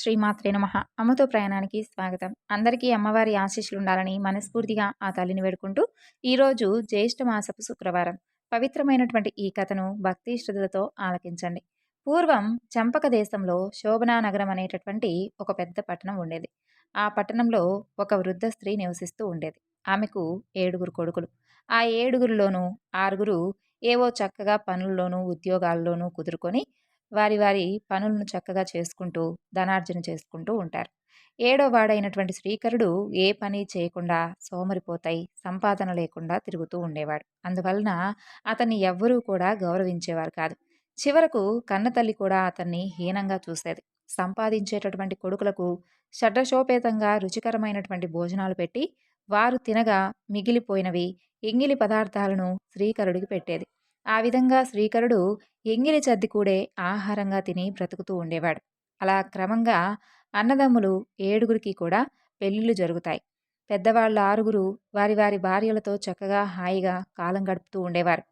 శ్రీమాత్రే నమ. అమ్మతో ప్రయాణానికి స్వాగతం. అందరికీ అమ్మవారి ఆశీస్సులు ఉండాలని మనస్ఫూర్తిగా ఆ తల్లిని వేడుకుంటూ ఈరోజు జ్యేష్ఠ మాసపు శుక్రవారం. పవిత్రమైనటువంటి ఈ కథను భక్తి శ్రద్ధలతో ఆలకించండి. పూర్వం చంపక దేశంలో శోభనా నగరం అనేటటువంటి ఒక పెద్ద పట్టణం ఉండేది. ఆ పట్టణంలో ఒక వృద్ధ స్త్రీ నివసిస్తూ ఉండేది. ఆమెకు ఏడుగురు కొడుకులు. ఆ ఏడుగురిలోనూ ఆరుగురు ఏవో చక్కగా పనుల్లోనూ ఉద్యోగాల్లోనూ కుదురుకొని వారి వారి పనులను చక్కగా చేసుకుంటూ ధనార్జన చేసుకుంటూ ఉంటారు. ఏడో వాడైనటువంటి శ్రీకరుడు ఏ పని చేయకుండా సోమరిపోతాయి సంపాదన లేకుండా తిరుగుతూ ఉండేవాడు. అందువలన అతన్ని ఎవ్వరూ కూడా గౌరవించేవారు కాదు. చివరకు కన్నతల్లి కూడా అతన్ని హీనంగా చూసేది. సంపాదించేటటువంటి కొడుకులకు షడ్రశోపేతంగా రుచికరమైనటువంటి భోజనాలు పెట్టి వారు తినగా మిగిలిపోయినవి ఎంగిలి పదార్థాలను శ్రీకరుడికి పెట్టేది. ఆ విధంగా శ్రీకరుడు ఎంగిలి చద్ది కూడే ఆహారంగా తిని బ్రతుకుతూ ఉండేవాడు. అలా క్రమంగా అన్నదమ్ములు ఏడుగురికి కూడా పెళ్ళిళ్ళు జరుగుతాయి. పెద్దవాళ్ళ ఆరుగురు వారి వారి భార్యలతో చక్కగా హాయిగా కాలం గడుపుతూ ఉండేవారు.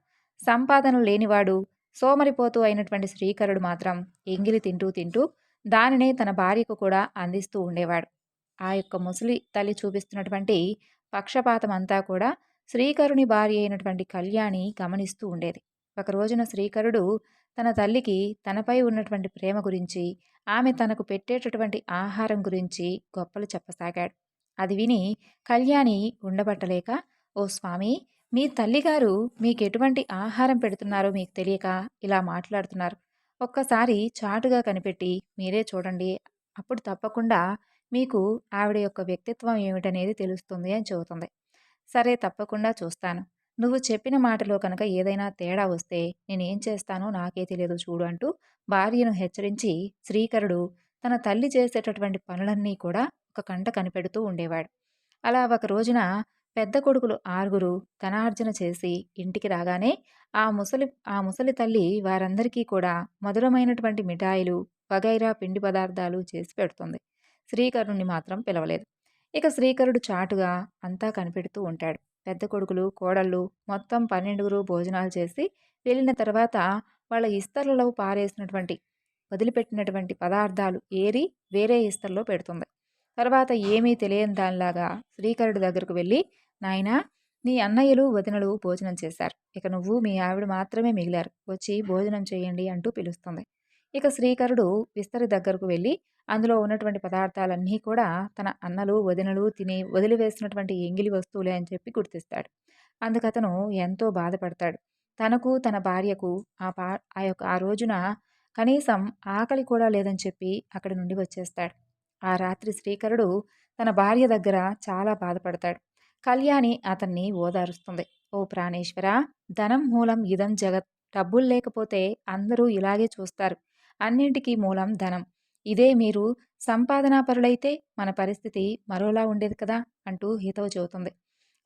సంపాదన లేనివాడు సోమరిపోతూ అయినటువంటి శ్రీకరుడు మాత్రం ఎంగిలి తింటూ తింటూ దానినే తన భార్యకు కూడా అందిస్తూ ఉండేవాడు. ఆ యొక్క ముసలి తల్లి చూపిస్తున్నటువంటి పక్షపాతం అంతా కూడా శ్రీకరుని భార్య అయినటువంటి కళ్యాణి గమనిస్తూ ఉండేది. ఒక రోజున శ్రీకరుడు తన తల్లికి తనపై ఉన్నటువంటి ప్రేమ గురించి ఆమె తనకు పెట్టేటటువంటి ఆహారం గురించి గొప్పలు చెప్పసాగాడు. అది విని కళ్యాణి ఉండబట్టలేక ఓ స్వామి మీ తల్లిగారు మీకు ఎటువంటి ఆహారం పెడుతున్నారో మీకు తెలియక ఇలా మాట్లాడుతున్నారు. ఒక్కసారి చాటుగా కనిపెట్టి మీరే చూడండి. అప్పుడు తప్పకుండా మీకు ఆవిడ యొక్క వ్యక్తిత్వం ఏమిటనేది తెలుస్తుంది అని చెబుతుంది. సరే తప్పకుండా చూస్తాను. నువ్వు చెప్పిన మాటలో కనుక ఏదైనా తేడా వస్తే నేనేం చేస్తానో నాకే తెలియదు చూడు అంటూ భార్యను హెచ్చరించి శ్రీకరుడు తన తల్లి చేసేటటువంటి పనులన్నీ కూడా ఒక కంట కనిపెడుతూ ఉండేవాడు. అలా ఒక రోజున పెద్ద కొడుకులు ఆరుగురు ధనార్జన చేసి ఇంటికి రాగానే ఆ ముసలి ఆ ముసలి తల్లి వారందరికీ కూడా మధురమైనటువంటి మిఠాయిలు వగైరా పిండి పదార్థాలు చేసి పెడుతుంది. శ్రీకరుణ్ణి మాత్రం పిలవలేదు. ఇక శ్రీకరుడు చాటుగా అంతా కనిపెడుతూ ఉంటాడు. పెద్ద కొడుకులు కోడళ్ళు మొత్తం పన్నెండుగురు భోజనాలు చేసి వెళ్ళిన తర్వాత వాళ్ళ ఇస్తర్లలో పారేసినటువంటి వదిలిపెట్టినటువంటి పదార్థాలు ఏరి వేరే ఇస్తర్లో పెడుతుంది. తర్వాత ఏమీ తెలియని దానిలాగా శ్రీకరుడు దగ్గరకు వెళ్ళి నాయనా నీ అన్నయ్యలు వదినలు భోజనం చేశారు. ఇక నువ్వు మీ ఆవిడ మాత్రమే మిగిలారు. వచ్చి భోజనం చేయండి అంటూ పిలుస్తుంది. ఇక శ్రీకరుడు విస్తరి దగ్గరకు వెళ్ళి అందులో ఉన్నటువంటి పదార్థాలన్నీ కూడా తన అన్నలు వదినలు తిని వదిలివేసినటువంటి ఎంగిలి వస్తువులే అని చెప్పి గుర్తిస్తాడు. అందుకతను ఎంతో బాధపడతాడు. తనకు తన భార్యకు ఆ పా ఆ యొక్క ఆ రోజున కనీసం ఆకలి కూడా లేదని చెప్పి అక్కడి నుండి వచ్చేస్తాడు. ఆ రాత్రి శ్రీకరుడు తన భార్య దగ్గర చాలా బాధపడతాడు. కళ్యాణి అతన్ని ఓదారుస్తుంది. ఓ ప్రాణేశ్వర ధనం మూలం ఇదం జగత్ డబ్బులు లేకపోతే అందరూ ఇలాగే చూస్తారు. అన్నింటికీ మూలం ధనం. ఇదే మీరు సంపాదనాపరులైతే మన పరిస్థితి మరోలా ఉండేది కదా అంటూ హితవు చెబుతుంది.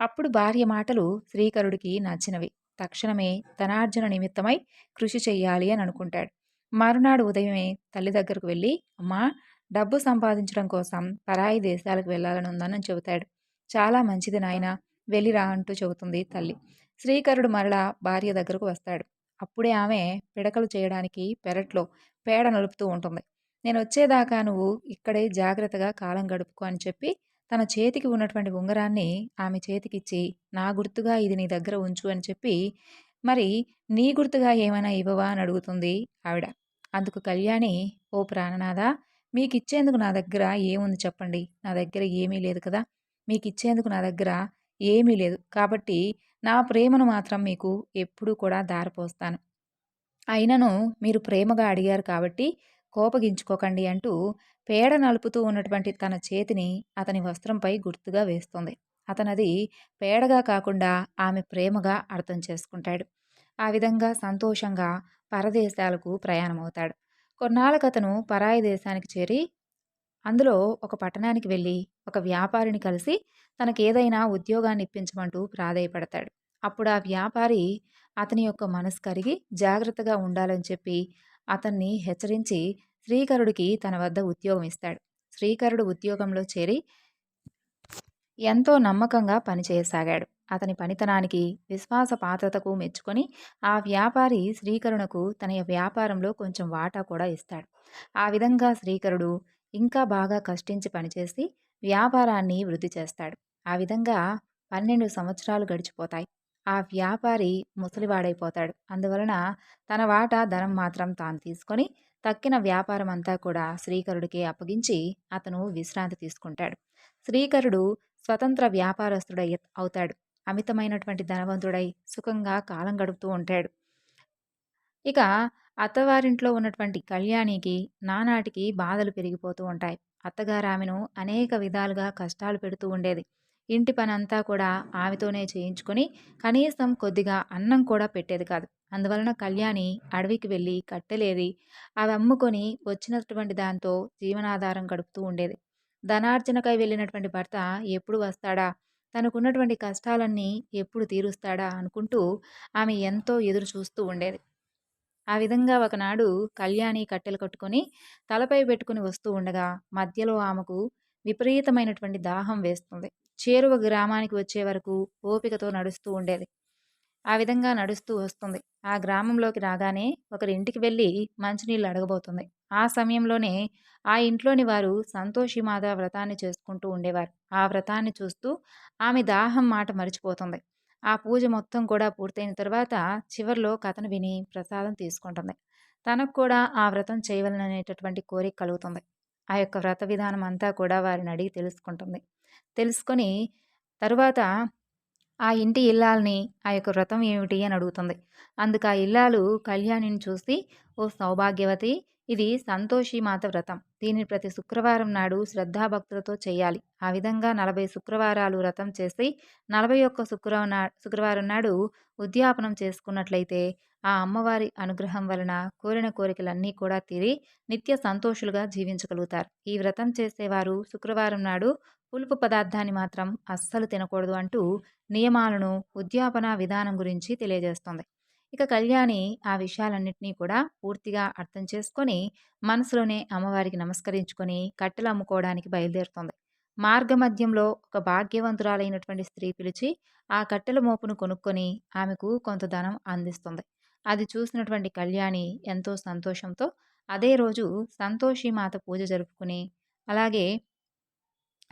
అప్పుడు భార్య మాటలు శ్రీకరుడికి నచ్చినవి. తక్షణమే ధనార్జన నిమిత్తమై కృషి చెయ్యాలి అని అనుకుంటాడు. మరునాడు ఉదయమే తల్లి దగ్గరకు వెళ్ళి అమ్మా డబ్బు సంపాదించడం కోసం పరాయి దేశాలకు వెళ్ళాలని ఉందని చెబుతాడు. చాలా మంచిది నాయన వెళ్ళిరా అంటూ చెబుతుంది తల్లి. శ్రీకరుడు మరలా భార్య దగ్గరకు వస్తాడు. అప్పుడే ఆమె పిడకలు చేయడానికి పెరట్లో పేడ నలుపుతూ ఉంటుంది. నేను వచ్చేదాకా నువ్వు ఇక్కడే జాగ్రత్తగా కాలం గడుపుకో అని చెప్పి తన చేతికి ఉన్నటువంటి ఉంగరాన్ని ఆమె చేతికిచ్చి నా గుర్తుగా ఇది నీ దగ్గర ఉంచు అని చెప్పి మరి నీ గుర్తుగా ఏమైనా ఇవ్వవా? అని అడుగుతుంది ఆవిడ. అందుకు కళ్యాణి ఓ ప్రాణనాథ మీకు ఇచ్చేందుకు నా దగ్గర ఏముంది చెప్పండి. నా దగ్గర ఏమీ లేదు కదా. మీకు ఇచ్చేందుకు నా దగ్గర ఏమీ లేదు. కాబట్టి నా ప్రేమను మాత్రం మీకు ఎప్పుడూ కూడా దారిపోస్తాను అయినను మీరు ప్రేమగా అడిగారు కాబట్టి కోపగించుకోకండి అంటూ పేడ నలుపుతూ ఉన్నటువంటి తన చేతిని అతని వస్త్రంపై గుర్తుగా వేస్తుంది. అతనది పేడగా కాకుండా ఆమె ప్రేమగా అర్థం చేసుకుంటాడు. ఆ విధంగా సంతోషంగా పరదేశాలకు ప్రయాణమవుతాడు. కొన్నాళ్ళకు అతను పరాయి దేశానికి చేరి అందులో ఒక పట్టణానికి వెళ్ళి ఒక వ్యాపారిని కలిసి తనకేదైనా ఉద్యోగాన్ని ఇప్పించమంటూ ప్రాధేయపడతాడు. అప్పుడు ఆ వ్యాపారి అతని యొక్క మనసు కరిగి జాగ్రత్తగా ఉండాలని చెప్పి అతన్ని హెచ్చరించి శ్రీకరుడికి తన వద్ద ఉద్యోగం ఇస్తాడు. శ్రీకరుడు ఉద్యోగంలో చేరి ఎంతో నమ్మకంగా పనిచేయసాగాడు అతని పనితనానికి విశ్వాస పాత్రతకు మెచ్చుకొని ఆ వ్యాపారి శ్రీకరుణకు తన వ్యాపారంలో కొంచెం వాటా కూడా ఇస్తాడు. ఆ విధంగా శ్రీకరుడు ఇంకా బాగా కష్టించి పనిచేసి వ్యాపారాన్ని వృద్ధి చేస్తాడు. ఆ విధంగా పన్నెండు సంవత్సరాలు గడిచిపోతాయి. ఆ వ్యాపారి ముసలివాడైపోతాడు. అందువలన తన వాటా ధనం మాత్రం తాను తీసుకొని తక్కిన వ్యాపారం అంతా కూడా శ్రీకరుడికి అప్పగించి అతను విశ్రాంతి తీసుకుంటాడు. శ్రీకరుడు స్వతంత్ర వ్యాపారస్తుడై అవుతాడు. అమితమైనటువంటి ధనవంతుడై సుఖంగా కాలం గడుపుతూ ఉంటాడు. ఇక అత్తవారింట్లో ఉన్నటువంటి కళ్యాణికి నానాటికి బాధలు పెరిగిపోతూ ఉంటాయి. అత్తగారు ఆమెను అనేక విధాలుగా కష్టాలు పెడుతూ ఉండేది. ఇంటి పని అంతా కూడా ఆమెతోనే చేయించుకొని కనీసం కొద్దిగా అన్నం కూడా పెట్టేది కాదు. అందువలన కళ్యాణి అడవికి వెళ్ళి కట్టెలేది అవి అమ్ముకొని వచ్చినటువంటి దాంతో జీవనాధారం గడుపుతూ ఉండేది. ధనార్జనకై వెళ్ళినటువంటి భర్త ఎప్పుడు వస్తాడా? తనకున్నటువంటి కష్టాలన్నీ ఎప్పుడు తీరుస్తాడా? అనుకుంటూ ఆమె ఎంతో ఎదురు చూస్తూ ఉండేది. ఆ విధంగా ఒకనాడు కళ్యాణి కట్టెలు కట్టుకొని తలపై పెట్టుకుని వస్తూ ఉండగా మధ్యలో ఆమెకు విపరీతమైనటువంటి దాహం వేస్తుంది. చేరువ గ్రామానికి వచ్చే వరకు ఓపికతో నడుస్తూ ఉండేది. ఆ విధంగా నడుస్తూ వస్తుంది. ఆ గ్రామంలోకి రాగానే ఒకరి ఇంటికి వెళ్ళి మంచినీళ్ళు అడగబోతుంది. ఆ సమయంలోనే ఆ ఇంట్లోని వారు సంతోషిమాత వ్రతాన్ని చేసుకుంటూ ఉండేవారు. ఆ వ్రతాన్ని చూస్తూ ఆమె దాహం మాట మరిచిపోతుంది. ఆ పూజ మొత్తం కూడా పూర్తయిన తర్వాత చివరిలో కథను విని ప్రసాదం తీసుకుంటుంది. తనకు కూడా ఆ వ్రతం చేయవలననేటటువంటి కోరిక కలుగుతుంది. ఆ యొక్క వ్రత విధానం అంతా కూడా వారిని అడిగి తెలుసుకుంటుంది. తెలుసుకొని తరువాత ఆ ఇంటి ఇల్లాలని ఆ యొక్క వ్రతం ఏమిటి అని అడుగుతుంది. అందుకు ఆ ఇల్లాలు కళ్యాణిని చూసి ఓ సౌభాగ్యవతి ఇది సంతోషి మాత వ్రతం. దీన్ని ప్రతి శుక్రవారం నాడు శ్రద్ధాభక్తులతో చేయాలి. ఆ విధంగా నలభై శుక్రవారాలు వ్రతం చేసి నలభై ఒక్క శుక్రవారం శుక్రవారం నాడు ఉద్యాపనం చేసుకున్నట్లయితే ఆ అమ్మవారి అనుగ్రహం వలన కోరిన కోరికలన్నీ కూడా తీరి నిత్య సంతోషులుగా జీవించగలుగుతారు. ఈ వ్రతం చేసేవారు శుక్రవారం నాడు పులుపు పదార్థాన్ని మాత్రం అస్సలు తినకూడదు అంటూ నియమాలను ఉద్యాపన విధానం గురించి తెలియజేస్తుంది. ఇక కళ్యాణి ఆ విషయాలన్నింటినీ కూడా పూర్తిగా అర్థం చేసుకొని మనసులోనే అమ్మవారికి నమస్కరించుకొని కట్టెలు అమ్ముకోవడానికి బయలుదేరుతుంది. మార్గమధ్యంలో ఒక భాగ్యవంతురాలైనటువంటి స్త్రీ పిలిచి ఆ కట్టెల మోపును కొనుక్కొని ఆమెకు కొంత ధనం అందిస్తుంది. అది చూసినటువంటి కళ్యాణి ఎంతో సంతోషంతో అదే రోజు సంతోషి మాత పూజ జరుపుకుని అలాగే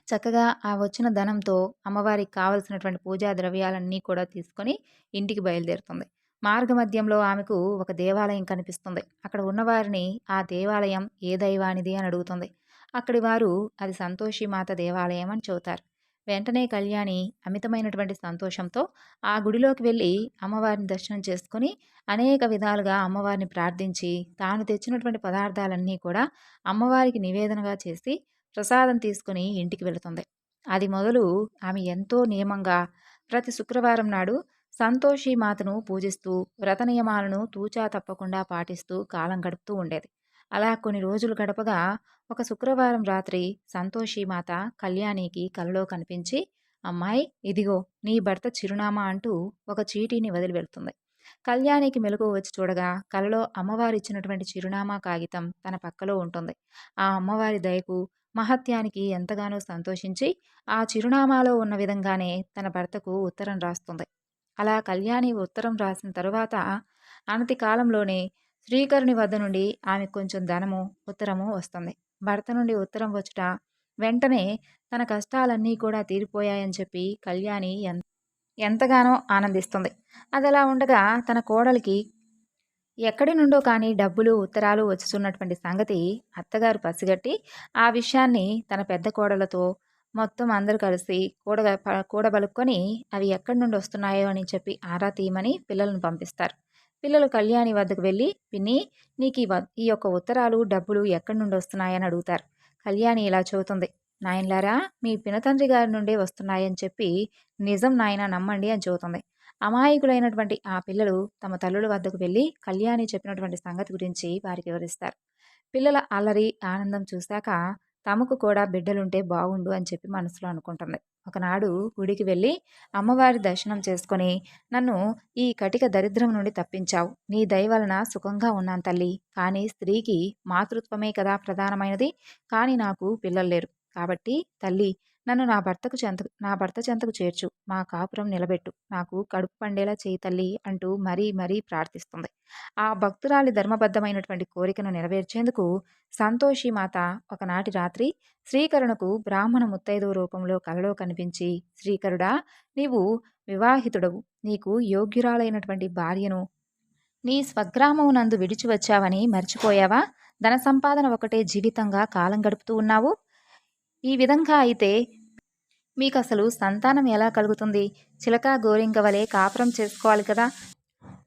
చక్కగా ఆ వచ్చిన ధనంతో అమ్మవారికి కావలసినటువంటి పూజా ద్రవ్యాలన్నీ కూడా తీసుకొని ఇంటికి బయలుదేరుతుంది. మార్గమధ్యంలో ఆమెకు ఒక దేవాలయం కనిపిస్తుంది. అక్కడ ఉన్నవారిని ఆ దేవాలయం ఏ దైవానిది అని అడుగుతుంది. అక్కడి వారు అది సంతోషి మాత దేవాలయం అని చెబుతారు. వెంటనే కళ్యాణి అమితమైనటువంటి సంతోషంతో ఆ గుడిలోకి వెళ్ళి అమ్మవారిని దర్శనం చేసుకుని అనేక విధాలుగా అమ్మవారిని ప్రార్థించి తాను తెచ్చినటువంటి పదార్థాలన్నీ కూడా అమ్మవారికి నివేదనగా చేసి ప్రసాదం తీసుకుని ఇంటికి వెళుతుంది. అది మొదలు ఆమె ఎంతో నియమంగా ప్రతి శుక్రవారం నాడు సంతోషి మాతను పూజిస్తూ వ్రత నియమాలను తూచా తప్పకుండా పాటిస్తూ కాలం గడుపుతూ ఉండేది. అలా కొన్ని రోజులు గడపగా ఒక శుక్రవారం రాత్రి సంతోషి మాత కళ్యాణికి కలలో కనిపించి అమ్మాయి ఇదిగో నీ భర్త చిరునామా అంటూ ఒక చీటీని వదిలి వెళ్తుంది. కళ్యాణికి మెలకు వచ్చి చూడగా కలలో అమ్మవారి ఇచ్చినటువంటి చిరునామా కాగితం తన పక్కలో ఉంటుంది. ఆ అమ్మవారి దయకు మహత్యానికి ఎంతగానో సంతోషించి ఆ చిరునామాలో ఉన్న విధంగానే తన భర్తకు ఉత్తరం రాస్తుంది. అలా కళ్యాణి ఉత్తరం రాసిన తరువాత అనతి కాలంలోనే శ్రీకరుని వద్ద నుండి ఆమె కొంచెం ధనము ఉత్తరము వస్తుంది. భర్త నుండి ఉత్తరం వచ్చుట వెంటనే తన కష్టాలన్నీ కూడా తీరిపోయాయని చెప్పి కళ్యాణి ఎంతగానో ఆనందిస్తుంది. అది అలా ఉండగా తన కోడలికి ఎక్కడి నుండో కానీ డబ్బులు ఉత్తరాలు వచ్చుతున్నటువంటి సంగతి అత్తగారు పసిగట్టి ఆ విషయాన్ని తన పెద్ద కోడలతో మొత్తం అందరూ కలిసి కూడ కూడబలుక్కొని అవి ఎక్కడి నుండి వస్తున్నాయో అని చెప్పి ఆరా తీయమని పిల్లలను పంపిస్తారు. పిల్లలు కళ్యాణి వద్దకు వెళ్ళి పిన్ని నీకు ఈ యొక్క ఉత్తరాలు డబ్బులు ఎక్కడి నుండి వస్తున్నాయని అడుగుతారు. కళ్యాణి ఇలా చెబుతుంది నాయన్లారా మీ పినతండ్రి గారి నుండే వస్తున్నాయని చెప్పి నిజం నాయన నమ్మండి అని చెబుతుంది. అమాయకులైనటువంటి ఆ పిల్లలు తమ తల్లుల వద్దకు వెళ్ళి కళ్యాణి చెప్పినటువంటి సంగతి గురించి వారికి వివరిస్తారు. పిల్లల అల్లరి ఆనందం చూశాక తమకు కూడా బిడ్డలుంటే బాగుండు అని చెప్పి మనసులో అనుకుంటుంది. ఒకనాడు గుడికి వెళ్ళి అమ్మవారి దర్శనం చేసుకొని నన్ను ఈ కటిక దరిద్రం నుండి తప్పించావు. నీ దయ వలన సుఖంగా ఉన్నాను తల్లి. కానీ స్త్రీకి మాతృత్వమే కదా ప్రధానమైనది. కానీ నాకు పిల్లలు లేరు. కాబట్టి తల్లి నన్ను నా భర్తకు చెంత నా భర్త చెంతకు చేర్చు మా కాపురం నిలబెట్టు నాకు కడుపు పండేలా చేయి తల్లి అంటూ మరీ మరీ ప్రార్థిస్తుంది. ఆ భక్తురాలి ధర్మబద్ధమైనటువంటి కోరికను నెరవేర్చేందుకు సంతోషి మాత ఒకనాటి రాత్రి శ్రీకరుణకు బ్రాహ్మణ ముత్తైదువ రూపంలో కలలో కనిపించి శ్రీకరుడా నీవు వివాహితుడవు నీకు యోగ్యురాలైనటువంటి భార్యను నీ స్వగ్రామమునందు విడిచి వచ్చావని మర్చిపోయావా? ధన సంపాదన ఒకటే జీవితంగా కాలం గడుపుతూ ఉన్నావు. ఈ విధంగా అయితే మీకు అసలు సంతానం ఎలా కలుగుతుంది? చిలక గోరింక వలె కాపురం చేసుకోవాలి కదా?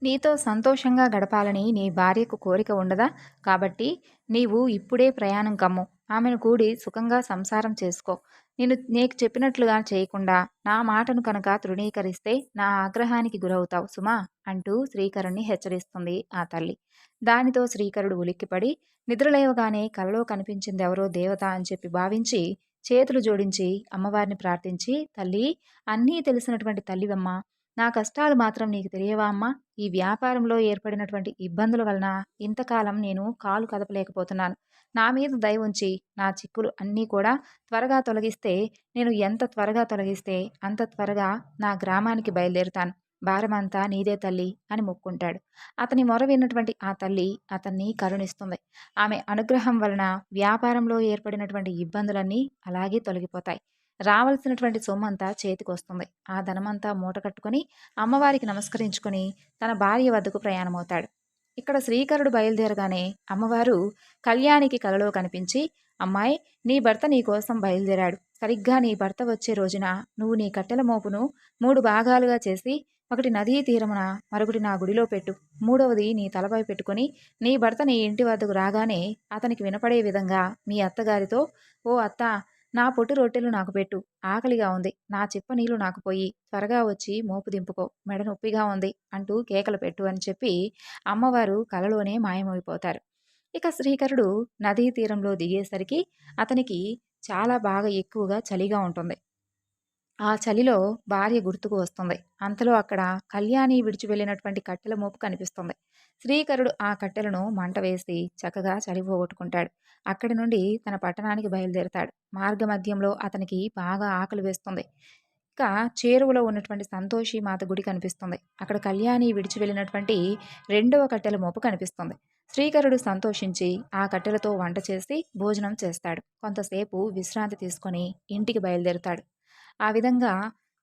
నీతో సంతోషంగా గడపాలని నీ భార్యకు కోరిక ఉండదా? కాబట్టి నీవు ఇప్పుడే ప్రయాణం కమ్ము. ఆమెను కూడి సుఖంగా సంసారం చేసుకో. నేను నీకు చెప్పినట్లుగా చేయకుండా నా మాటను కనుక తృణీకరిస్తే నా ఆగ్రహానికి గురవుతావు సుమా అంటూ శ్రీకరుణ్ణి హెచ్చరిస్తుంది ఆ తల్లి. దానితో శ్రీకరుడు ఉలిక్కిపడి నిద్రలేవగానే కలలో కనిపించిందెవరో దేవత అని చెప్పి భావించి చేతులు జోడించి అమ్మవారిని ప్రార్థించి తల్లి అన్నీ తెలిసినటువంటి తల్లివమ్మ నా కష్టాలు మాత్రం నీకు తెలియవా అమ్మా? ఈ వ్యాపారంలో ఏర్పడినటువంటి ఇబ్బందుల వలన ఇంతకాలం నేను కాలు కదపలేకపోతున్నాను. నా మీద దయ ఉంచి నా చిక్కులు అన్నీ కూడా త్వరగా తొలగిస్తే నేను ఎంత త్వరగా తొలగిస్తే అంత త్వరగా నా గ్రామానికి బయలుదేరుతాను. భారమంతా నీదే తల్లి అని మొక్కుంటాడు. అతని మొర విన్నటువంటి ఆ తల్లి అతన్ని కరుణిస్తుంది. ఆమె అనుగ్రహం వలన వ్యాపారంలో ఏర్పడినటువంటి ఇబ్బందులన్నీ అలాగే తొలగిపోతాయి. రావాల్సినటువంటి సొమ్మంతా చేతికొస్తుంది. ఆ ధనమంతా మూట కట్టుకొని అమ్మవారికి నమస్కరించుకొని తన భార్య వద్దకు ప్రయాణమవుతాడు. ఇక్కడ శ్రీకరుడు బయలుదేరగానే అమ్మవారు కళ్యాణికి కలలో కనిపించి అమ్మాయి నీ భర్త నీ కోసం బయలుదేరాడు. సరిగ్గా నీ భర్త వచ్చే రోజున నువ్వు నీ కట్టెల మోపును మూడు భాగాలుగా చేసి ఒకటి నదీ తీరమున మరొకటి నా గుడిలో పెట్టు. మూడవది నీ తలపై పెట్టుకుని నీ భర్త నీ ఇంటి వద్దకు రాగానే అతనికి వినపడే విధంగా మీ అత్తగారితో ఓ అత్త నా పొట్టు రొట్టెలు నాకు పెట్టు. ఆకలిగా ఉంది. నా చిప్ప నీళ్ళు నాకు పోయి. త్వరగా వచ్చి మోపు దింపుకో. మెడ నొప్పిగా ఉంది అంటూ కేకలు పెట్టు అని చెప్పి అమ్మవారు కలలోనే మాయమైపోతారు. ఇక శ్రీకరుడు నదీ తీరంలో దిగేసరికి అతనికి చాలా బాగా ఎక్కువగా చలిగా ఉంటుంది. ఆ చలిలో భార్య గుర్తుకు వస్తుంది. అంతలో అక్కడ కళ్యాణి విడిచి వెళ్ళినటువంటి కట్టెల మోపు కనిపిస్తుంది. శ్రీకరుడు ఆ కట్టెలను మంట వేసి చక్కగా చలి పోగొట్టుకుంటాడు. అక్కడి నుండి తన పట్టణానికి బయలుదేరతాడు. మార్గ మధ్యంలో అతనికి బాగా ఆకలి వేస్తుంది. ఇక చేరువలో ఉన్నటువంటి సంతోషి మాత గుడి కనిపిస్తుంది. అక్కడ కళ్యాణి విడిచి వెళ్ళినటువంటి రెండవ కట్టెల మోపు కనిపిస్తుంది. శ్రీకరుడు సంతోషించి ఆ కట్టెలతో వంట చేసి భోజనం చేస్తాడు. కొంతసేపు విశ్రాంతి తీసుకొని ఇంటికి బయలుదేరుతాడు. ఆ విధంగా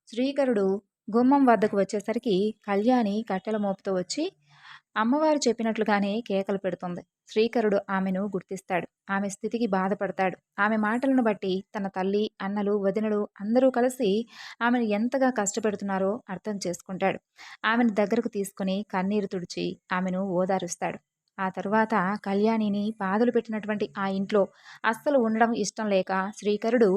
శ్రీకరుడు గుమ్మం వద్దకు వచ్చేసరికి కళ్యాణి కట్టెల మోపుతో వచ్చి అమ్మవారు చెప్పినట్లుగానే కేకలు పెడుతుంది. శ్రీకరుడు ఆమెను గుర్తిస్తాడు. ఆమె స్థితికి బాధపడతాడు. ఆమె మాటలను బట్టి తన తల్లి అన్నలు వదినలు అందరూ కలిసి ఆమెను ఎంతగా కష్టపెడుతున్నారో అర్థం చేసుకుంటాడు. ఆమెను దగ్గరకు తీసుకుని కన్నీరు తుడిచి ఆమెను ఓదారుస్తాడు. ఆ తరువాత కళ్యాణిని పాదలు పెట్టినటువంటి ఆ ఇంట్లో అస్సలు ఉండడం ఇష్టం లేక శ్రీకరుడు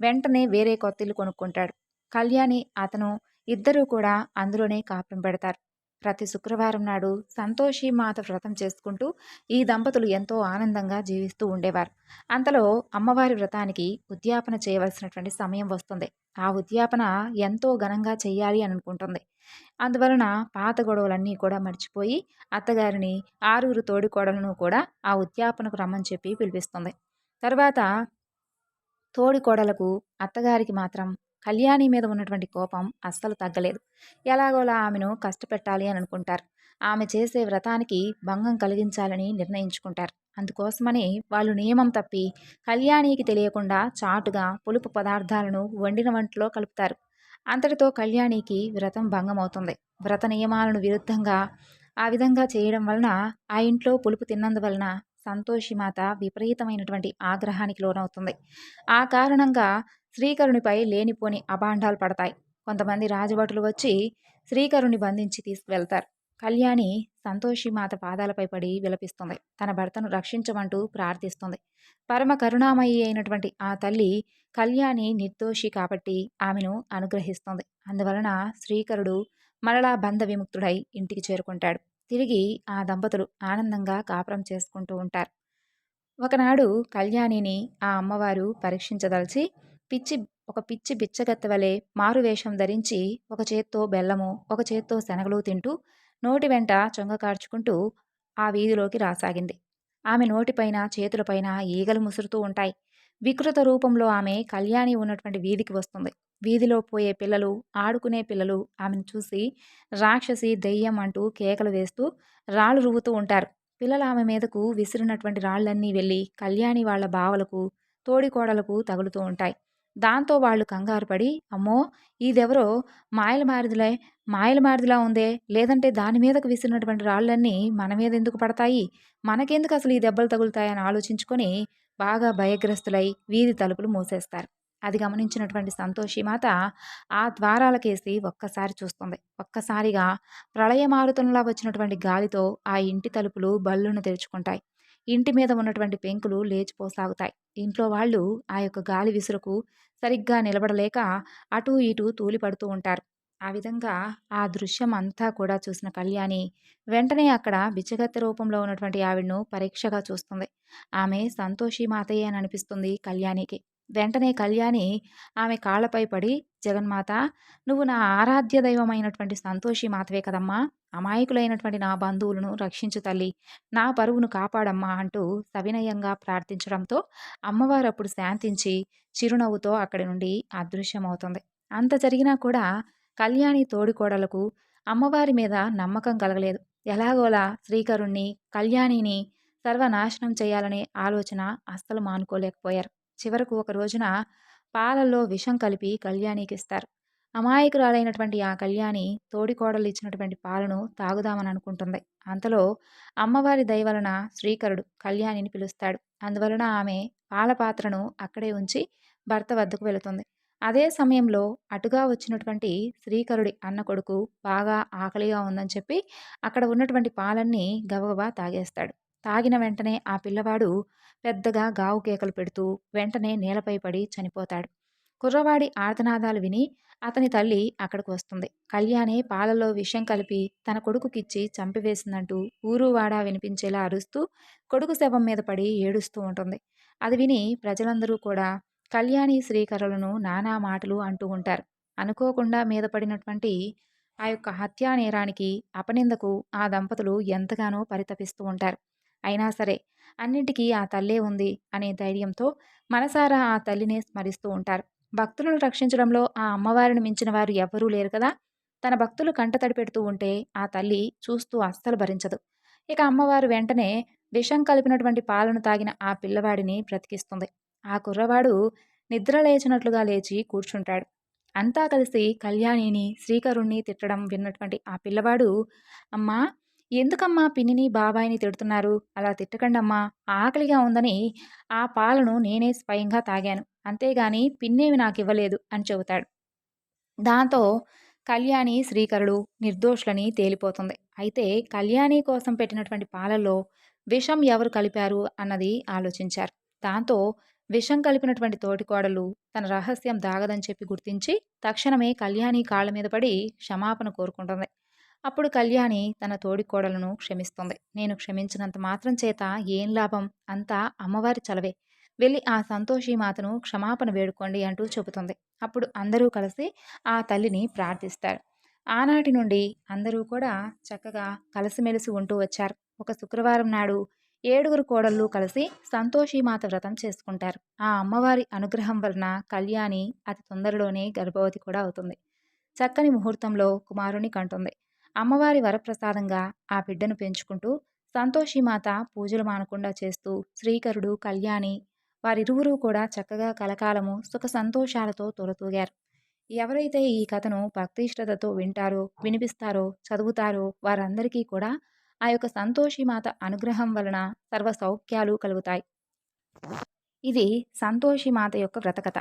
వెంటనే వేరే కొత్తిల్లు కొనుక్కుంటాడు. కళ్యాణి అతను ఇద్దరూ కూడా అందులోనే కాపురం పెడతారు. ప్రతి శుక్రవారం నాడు సంతోషి మాత వ్రతం చేసుకుంటూ ఈ దంపతులు ఎంతో ఆనందంగా జీవిస్తూ ఉండేవారు. అంతలో అమ్మవారి వ్రతానికి ఉద్యాపన చేయవలసినటువంటి సమయం వస్తుంది. ఆ ఉద్యాపన ఎంతో ఘనంగా చేయాలి అని అనుకుంటుంది. అందువలన పాత గొడవలన్నీ కూడా మర్చిపోయి అత్తగారిని ఆరుగురు తోడికోడలను కూడా ఆ ఉద్యాపనకు రమ్మని చెప్పి పిలిపిస్తుంది. తర్వాత తోడికోడలకు అత్తగారికి మాత్రం కళ్యాణి మీద ఉన్నటువంటి కోపం అస్సలు తగ్గలేదు. ఎలాగోలా ఆమెను కష్టపెట్టాలి అని అనుకుంటారు. ఆమె చేసే వ్రతానికి భంగం కలిగించాలని నిర్ణయించుకుంటారు. అందుకోసమని వాళ్ళు నియమం తప్పి కళ్యాణికి తెలియకుండా చాటుగా పులుపు పదార్థాలను వండిన వంటలో కలుపుతారు. అంతటితో కళ్యాణికి వ్రతం భంగమవుతుంది. వ్రత నియమాలను విరుద్ధంగా ఆ విధంగా చేయడం వలన ఆ ఇంట్లో పులుపు తిన్నందువలన సంతోషిమాత విపరీతమైనటువంటి ఆగ్రహానికి లోనవుతుంది. ఆ కారణంగా శ్రీకరునిపై లేనిపోని అభాండాలు పడతాయి. కొంతమంది రాజభటులు వచ్చి శ్రీకరుని బంధించి తీసుకువెళ్తారు. కళ్యాణి సంతోషిమాత పాదాలపై పడి విలపిస్తుంది. తన భర్తను రక్షించమంటూ ప్రార్థిస్తుంది. పరమ కరుణామయి అయినటువంటి ఆ తల్లి కళ్యాణి నిర్దోషి కాబట్టి ఆమెను అనుగ్రహిస్తుంది. అందువలన శ్రీకరుడు మరలా బంధ విముక్తుడై ఇంటికి చేరుకుంటాడు. తిరిగి ఆ దంపతులు ఆనందంగా కాపురం చేసుకుంటూ ఉంటారు. ఒకనాడు కళ్యాణిని ఆ అమ్మవారు పరీక్షించదలిచి పిచ్చి ఒక పిచ్చి బిచ్చగత్త వలె మారువేషం ధరించి ఒక చేత్తో బెల్లము ఒక చేత్తో శనగలు తింటూ నోటి వెంట చొంగ కార్చుకుంటూ ఆ వీధిలోకి రాసాగింది. ఆమె నోటిపైన చేతులపైన ఈగలు ముసురుతూ ఉంటాయి. వికృత రూపంలో ఆమె కళ్యాణి ఉన్నటువంటి వీధికి వస్తుంది. వీధిలో పోయే పిల్లలు ఆడుకునే పిల్లలు ఆమెను చూసి రాక్షసి దెయ్యం అంటూ కేకలు వేస్తూ రాళ్ళు రువ్వుతూ ఉంటారు. పిల్లలు ఆమె మీదకు విసిరినటువంటి రాళ్ళన్నీ వెళ్ళి కళ్యాణి వాళ్ళ బావలకు తోడికోడలకు తగులుతూ ఉంటాయి. దాంతో వాళ్ళు కంగారు పడి అమ్మో! ఇదెవరో? మాయల మారిదిలే మాయల మారిదిలా ఉందే? లేదంటే దాని మీదకు విసిరినటువంటి రాళ్ళన్నీ మన మీద ఎందుకు పడతాయి? మనకెందుకు అసలు ఈ దెబ్బలు తగులుతాయని ఆలోచించుకొని బాగా భయగ్రస్తులై వీధి తలుపులు మూసేస్తారు. అది గమనించినటువంటి సంతోషి మాత ఆ ద్వారాలకేసి ఒక్కసారి చూస్తుంది. ఒక్కసారిగా ప్రళయమారుతంలా వచ్చినటువంటి గాలితో ఆ ఇంటి తలుపులు బల్లును తెరుచుకుంటాయి. ఇంటి మీద ఉన్నటువంటి పెంకులు లేచిపోసాగుతాయి. ఇంట్లో వాళ్ళు ఆ యొక్క గాలి విసురుకు సరిగ్గా నిలబడలేక అటూ ఇటూ తూలిపడుతూ ఉంటారు. ఆ విధంగా ఆ దృశ్యం అంతా కూడా చూసిన కళ్యాణి వెంటనే అక్కడ బిచ్చగత్తె రూపంలో ఉన్నటువంటి ఆవిడను పరీక్షగా చూస్తుంది. ఆమె సంతోషి మాతయ్య అని అనిపిస్తుంది కళ్యాణికి. వెంటనే కళ్యాణి ఆమె కాళ్ళపై పడి జగన్మాత నువ్వు నా ఆరాధ్య దైవమైనటువంటి సంతోషి మాతవే కదమ్మా. అమాయకులైనటువంటి నా బంధువులను రక్షించు తల్లి. నా పరువును కాపాడమ్మా అంటూ సవినయంగా ప్రార్థించడంతో అమ్మవారు అప్పుడు శాంతించి చిరునవ్వుతో అక్కడి నుండి అదృశ్యమవుతుంది. అంత జరిగినా కూడా కళ్యాణి తోడికోడలకు అమ్మవారి మీద నమ్మకం కలగలేదు. ఎలాగోలా శ్రీకరుణ్ణి కళ్యాణిని సర్వనాశనం చేయాలనే ఆలోచన అస్సలు మానుకోలేకపోయారు. చివరకు ఒక రోజున పాలల్లో విషం కలిపి కళ్యాణికి ఇస్తారు. అమాయకురాలైనటువంటి ఆ కళ్యాణి తోడికోడలు ఇచ్చినటువంటి పాలను తాగుదామని అనుకుంటుంది. అంతలో అమ్మవారి దయవలన శ్రీకరుడు కళ్యాణిని పిలుస్తాడు. అందువలన ఆమె పాల పాత్రను అక్కడే ఉంచి భర్త వద్దకు వెళుతుంది. అదే సమయంలో అటుగా వచ్చినటువంటి శ్రీకరుడి అన్న కొడుకు బాగా ఆకలిగా ఉందని చెప్పి అక్కడ ఉన్నటువంటి పాలన్నీ గబగబా తాగేస్తాడు. తాగిన వెంటనే ఆ పిల్లవాడు పెద్దగా గావు కేకలు పెడుతూ వెంటనే నేలపై పడి చనిపోతాడు. కుర్రవాడి ఆర్తనాదాలు విని అతని తల్లి అక్కడికి వస్తుంది. కళ్యాణి పాలలో విషం కలిపి తన కొడుకుకిచ్చి చంపివేసిందంటూ ఊరు వాడా వినిపించేలా అరుస్తూ కొడుకు శవం మీద పడి ఏడుస్తూ ఉంటుంది. అది విని ప్రజలందరూ కూడా కళ్యాణి శ్రీకరులను నానా మాటలు అంటూ ఉంటారు. అనుకోకుండా మీద పడినటువంటి ఆ యొక్క హత్యా నేరానికి అపనిందకు ఆ దంపతులు ఎంతగానో పరితపిస్తూ ఉంటారు. అయినా సరే అన్నింటికీ ఆ తల్లే ఉంది అనే ధైర్యంతో మనసారా ఆ తల్లినే స్మరిస్తూ ఉంటారు. భక్తులను రక్షించడంలో ఆ అమ్మవారిని మించిన వారు ఎవ్వరూ లేరు కదా! తన భక్తులు కంట పెడుతూ ఉంటే ఆ తల్లి చూస్తూ అస్సలు భరించదు. ఇక అమ్మవారు వెంటనే విషం కలిపినటువంటి పాలను తాగిన ఆ పిల్లవాడిని బ్రతికిస్తుంది. ఆ కుర్రవాడు నిద్ర లేచినట్లుగా లేచి కూర్చుంటాడు. అంతా కలిసి కళ్యాణిని శ్రీకరుణ్ణి తిట్టడం విన్నటువంటి ఆ పిల్లవాడు అమ్మా ఎందుకమ్మా పిన్నిని బాబాయిని తిడుతున్నారు? అలా తిట్టకండమ్మా. ఆకలిగా ఉందని ఆ పాలను నేనే స్వయంగా తాగాను. అంతేగాని పిన్నేమి నాకు ఇవ్వలేదు అని చెబుతాడు. దాంతో కళ్యాణి శ్రీకరుడు నిర్దోషులని తేలిపోతుంది. అయితే కళ్యాణి కోసం పెట్టినటువంటి పాలల్లో విషం ఎవరు కలిపారు అన్నది ఆలోచించారు. దాంతో విషం కలిపినటువంటి తోటికోడలు తన రహస్యం దాగదని చెప్పి గుర్తించి తక్షణమే కళ్యాణి కాళ్ళ మీద పడి క్షమాపణ కోరుకుంటుంది. అప్పుడు కళ్యాణి తన తోడికోడలను క్షమిస్తుంది. నేను క్షమించినంత మాత్రం చేత ఏం లాభం? అంతా అమ్మవారి చలవే. వెళ్ళి ఆ సంతోషి మాతను క్షమాపణ వేడుకోండి అంటూ చెబుతుంది. అప్పుడు అందరూ కలిసి ఆ తల్లిని ప్రార్థిస్తారు. ఆనాటి నుండి అందరూ కూడా చక్కగా కలిసిమెలిసి ఉంటూ వచ్చారు. ఒక శుక్రవారం నాడు ఏడుగురు కోడళ్ళు కలిసి సంతోషిమాత వ్రతం చేసుకుంటారు. ఆ అమ్మవారి అనుగ్రహం వలన కళ్యాణి అతి తొందరలోనే గర్భవతి కూడా అవుతుంది. చక్కని ముహూర్తంలో కుమారుని కంటుంది. అమ్మవారి వరప్రసాదంగా ఆ బిడ్డను పెంచుకుంటూ సంతోషిమాత పూజలు మానకుండా చేస్తూ శ్రీకరుడు కళ్యాణి వారిరువురూ కూడా చక్కగా కలకాలము సుఖ సంతోషాలతో తొలతూగారు. ఎవరైతే ఈ కథను భక్తిష్టతతో వింటారో వినిపిస్తారో చదువుతారో వారందరికీ కూడా ఆ యొక్క సంతోషిమాత అనుగ్రహం వలన సర్వ సౌఖ్యాలు కలుగుతాయి. ఇది సంతోషిమాత యొక్క వ్రతకథ.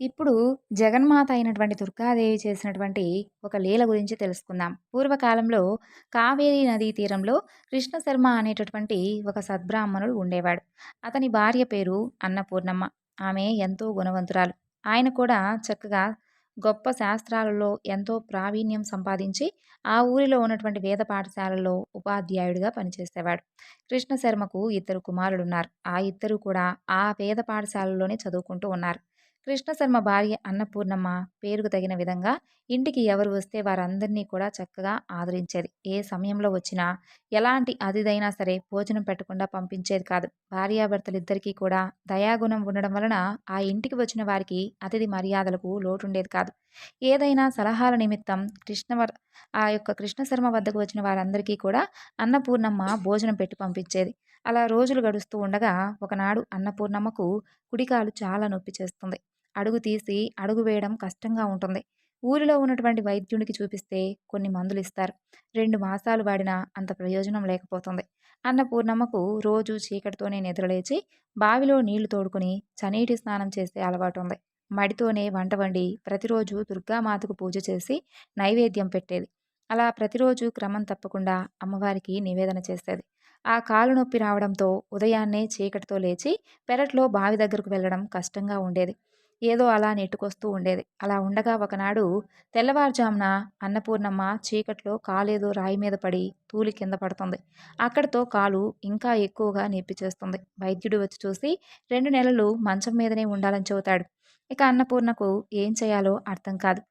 ఇప్పుడు జగన్మాత అయినటువంటి దుర్గాదేవి చేసినటువంటి ఒక లీల గురించి తెలుసుకుందాం. పూర్వకాలంలో కావేరీ నదీ తీరంలో కృష్ణశర్మ అనేటటువంటి ఒక సద్బ్రాహ్మణుడు ఉండేవాడు. అతని భార్య పేరు అన్నపూర్ణమ్మ. ఆమె ఎంతో గుణవంతురాలు. ఆయన కూడా చక్కగా గొప్ప శాస్త్రాలలో ఎంతో ప్రావీణ్యం సంపాదించి ఆ ఊరిలో ఉన్నటువంటి వేద పాఠశాలలో ఉపాధ్యాయుడిగా పనిచేసేవాడు. కృష్ణశర్మకు ఇద్దరు కుమారులున్నారు. ఆ ఇద్దరు కూడా ఆ వేద పాఠశాలలోనే చదువుకుంటూ ఉన్నారు. కృష్ణశర్మ భార్య అన్నపూర్ణమ్మ పేరుకు తగిన విధంగా ఇంటికి ఎవరు వస్తే వారందరినీ కూడా చక్కగా ఆదరించేది. ఏ సమయంలో వచ్చినా ఎలాంటి అతిథైనా సరే భోజనం పెట్టకుండా పంపించేది కాదు. భార్యాభర్తలిద్దరికీ కూడా దయాగుణం ఉండడం వలన ఆ ఇంటికి వచ్చిన వారికి అతిథి మర్యాదలకు లోటుండేది కాదు. ఏదైనా సలహాల నిమిత్తం కృష్ణవర్ ఆ యొక్క కృష్ణశర్మ వద్దకు వచ్చిన వారందరికీ కూడా అన్నపూర్ణమ్మ భోజనం పెట్టి పంపించేది. అలా రోజులు గడుస్తూ ఉండగా ఒకనాడు అన్నపూర్ణమ్మకు కుడికాలు చాలా నొప్పి చేస్తుంది. అడుగు తీసి అడుగు వేయడం కష్టంగా ఉంటుంది. ఊరిలో ఉన్నటువంటి వైద్యునికి చూపిస్తే కొన్ని మందులు ఇస్తారు. రెండు మాసాలు వాడినా అంత ప్రయోజనం లేకపోతుంది. అన్నపూర్ణమ్మకు రోజు చీకటితోనే నిద్రలేచి బావిలో నీళ్ళు తోడుకుని చనీటి స్నానం చేసే అలవాటు ఉంది మడితోనే వంట వండి ప్రతిరోజు దుర్గామాతకు పూజ చేసి నైవేద్యం పెట్టేది. అలా ప్రతిరోజు క్రమం తప్పకుండా అమ్మవారికి నివేదన చేసేది. ఆ కాలు నొప్పి రావడంతో ఉదయాన్నే చీకటితో లేచి పెరట్లో బావి దగ్గరకు వెళ్ళడం కష్టంగా ఉండేది. ఏదో అలా నెట్టుకొస్తూ ఉండేది. అలా ఉండగా ఒకనాడు తెల్లవారుజామున అన్నపూర్ణమ్మ చీకట్లో కాలేదో రాయి మీద పడి తూలి కింద పడుతుంది. అక్కడితో కాలు ఇంకా ఎక్కువగా నొప్పి చేస్తుంది వైద్యుడు వచ్చి చూసి రెండు నెలలు మంచం మీదనే ఉండాలని చెబుతాడు. ఇక అన్నపూర్ణకు ఏం చేయాలో అర్థం కాదు.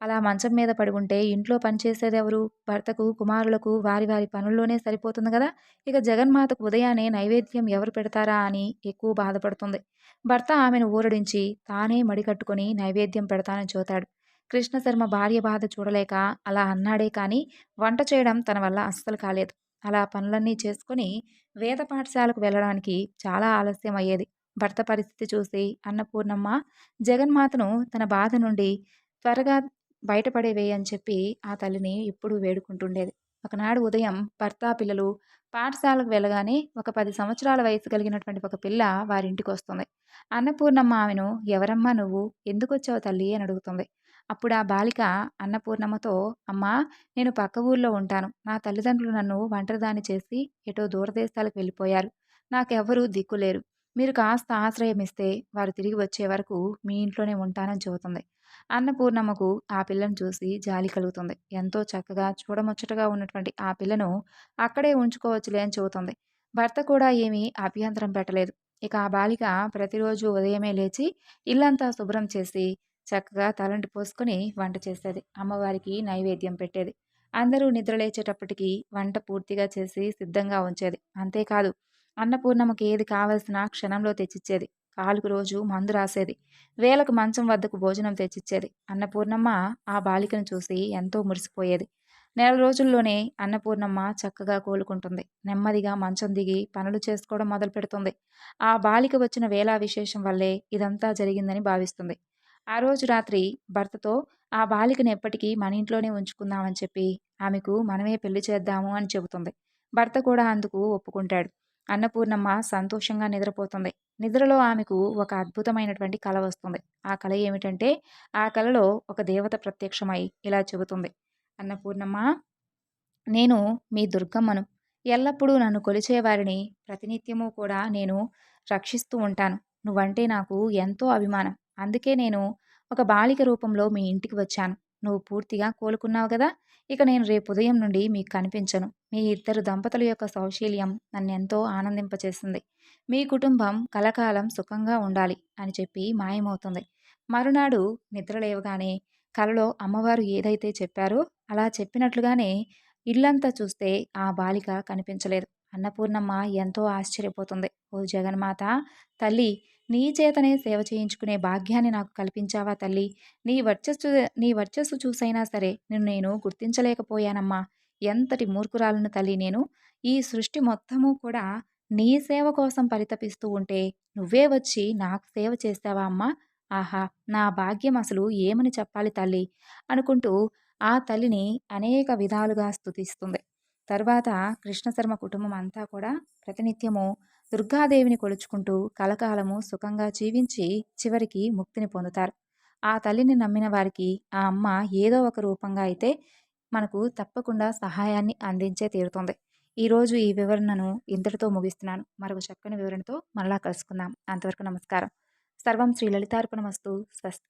అలా మంచం మీద పడి ఉంటే ఇంట్లో పనిచేసేది ఎవరు భర్తకు కుమారులకు వారి వారి పనుల్లోనే సరిపోతుంది కదా? ఇక జగన్మాతకు ఉదయాన్నే నైవేద్యం ఎవరు పెడతారా అని ఎక్కువ బాధపడుతుంది. భర్త ఆమెను ఊరడించి తానే మడికట్టుకుని నైవేద్యం పెడతానని చూతాడు. కృష్ణశర్మ భార్య బాధ చూడలేక అలా అన్నాడే కానీ వంట చేయడం తన వల్ల అస్సలు కాలేదు. అలా పనులన్నీ చేసుకుని వేద పాఠశాలకు వెళ్ళడానికి చాలా ఆలస్యం అయ్యేది. భర్త పరిస్థితి చూసి అన్నపూర్ణమ్మ జగన్మాతను తన బాధ నుండి త్వరగా బయటపడేవే అని చెప్పి ఆ తల్లిని ఎప్పుడూ వేడుకుంటుండేది. ఒకనాడు ఉదయం భర్త పిల్లలు పాఠశాలకు వెళ్ళగానే ఒక పది సంవత్సరాల వయసు కలిగినటువంటి ఒక పిల్ల వారింటికి వస్తుంది. అన్నపూర్ణమ్మ ఆమెను ఎవరమ్మా నువ్వు? ఎందుకు వచ్చావు తల్లి? అని అడుగుతుంది. అప్పుడు ఆ బాలిక అన్నపూర్ణమ్మతో అమ్మా నేను పక్క ఊర్లో ఉంటాను. నా తల్లిదండ్రులు నన్ను ఒంటరిదాన్ని చేసి ఎటో దూరదేశాలకు వెళ్ళిపోయారు. నాకెవ్వరూ దిక్కులేరు మీరు కాస్త ఆశ్రయం ఇస్తే వారు తిరిగి వచ్చే వరకు మీ ఇంట్లోనే ఉంటానని చెబుతుంది. అన్నపూర్ణమ్మకు ఆ పిల్లను చూసి జాలి కలుగుతుంది. ఎంతో చక్కగా చూడముచ్చటగా ఉన్నటువంటి ఆ పిల్లను అక్కడే ఉంచుకోవచ్చులే అని చెబుతుంది. భర్త కూడా ఏమీ అభ్యంతరం పెట్టలేదు. ఇక ఆ బాలిక ప్రతిరోజు ఉదయమే లేచి ఇల్లంతా శుభ్రం చేసి చక్కగా తలంటి పోసుకొని వంట చేసేది. అమ్మవారికి నైవేద్యం పెట్టేది. అందరూ నిద్రలేచేటప్పటికీ వంట పూర్తిగా చేసి సిద్ధంగా ఉంచేది. అంతేకాదు అన్నపూర్ణమ్మకి ఏది కావలసిన క్షణంలో తెచ్చిచ్చేది. కాలుకు రోజు మందు రాసేది. వేలకు మంచం వద్దకు భోజనం తెచ్చిచ్చేది. అన్నపూర్ణమ్మ ఆ బాలికను చూసి ఎంతో మురిసిపోయేది. నెల రోజుల్లోనే అన్నపూర్ణమ్మ చక్కగా కోలుకుంటుంది. నెమ్మదిగా మంచం దిగి పనులు చేసుకోవడం మొదలు పెడుతుంది. ఆ బాలిక వచ్చిన వేళా విశేషం వల్లే ఇదంతా జరిగిందని భావిస్తుంది. ఆ రోజు రాత్రి భర్తతో ఆ బాలికను ఎప్పటికీ మన ఇంట్లోనే ఉంచుకుందామని చెప్పి ఆమెకు మనమే పెళ్ళి చేద్దాము అని చెబుతుంది. భర్త కూడా అందుకు ఒప్పుకుంటాడు. అన్నపూర్ణమ్మ సంతోషంగా నిద్రపోతుంది. నిద్రలో ఆమెకు ఒక అద్భుతమైనటువంటి కళ వస్తుంది. ఆ కళ ఏమిటంటే ఆ కళలో ఒక దేవత ప్రత్యక్షమై ఇలా చెబుతుంది. అన్నపూర్ణమ్మ నేను మీ దుర్గమ్మను. ఎల్లప్పుడూ నన్ను కొలిచేవారిని ప్రతినిత్యము కూడా నేను రక్షిస్తూ ఉంటాను. నువ్వంటే నాకు ఎంతో అభిమానం. అందుకే నేను ఒక బాలిక రూపంలో మీ ఇంటికి వచ్చాను. నువ్వు పూర్తిగా కోలుకున్నావు కదా? ఇక నేను రేపు ఉదయం నుండి మీకు కనిపించను. మీ ఇద్దరు దంపతుల యొక్క సౌశీల్యం నన్ను ఎంతో ఆనందింపచేసింది మీ కుటుంబం కలకాలం సుఖంగా ఉండాలి అని చెప్పి మాయమవుతుంది. మరునాడు నిద్రలేవగానే కలలో అమ్మవారు ఏదైతే చెప్పారో అలా చెప్పినట్లుగానే ఇల్లంతా చూస్తే ఆ బాలిక కనిపించలేదు. అన్నపూర్ణమ్మ ఎంతో ఆశ్చర్యపోతుంది. ఓ జగన్మాత తల్లి నీ చేతనే సేవ చేయించుకునే భాగ్యాన్ని నాకు కల్పించావా తల్లి? నీ వర్చస్సు నీ వర్చస్సు చూసైనా సరే నిన్ను నేను గుర్తించలేకపోయానమ్మా. ఎంతటి మూర్ఖురాలను తల్లి నేను. ఈ సృష్టి మొత్తము కూడా నీ సేవ కోసం పరితపిస్తూ ఉంటే నువ్వే వచ్చి నాకు సేవ చేస్తావా అమ్మా? ఆహా నా భాగ్యం అసలు ఏమని చెప్పాలి తల్లి? అనుకుంటూ ఆ తల్లిని అనేక విధాలుగా స్థుతిస్తుంది తర్వాత కృష్ణశర్మ కుటుంబం అంతా కూడా ప్రతినిత్యము దుర్గాదేవిని కొలుచుకుంటూ కలకాలము సుఖంగా జీవించి చివరికి ముక్తిని పొందుతారు. ఆ తల్లిని నమ్మిన వారికి ఆ అమ్మ ఏదో ఒక రూపంగా అయితే మనకు తప్పకుండా సహాయాన్ని అందించే తీరుతుంది. ఈరోజు ఈ వివరణను ఇంతటితో ముగిస్తున్నాను. మరొక చక్కని వివరణతో మరలా కలుసుకుందాం. అంతవరకు నమస్కారం. సర్వం శ్రీ లలితార్పణమస్తు. స్వస్తి.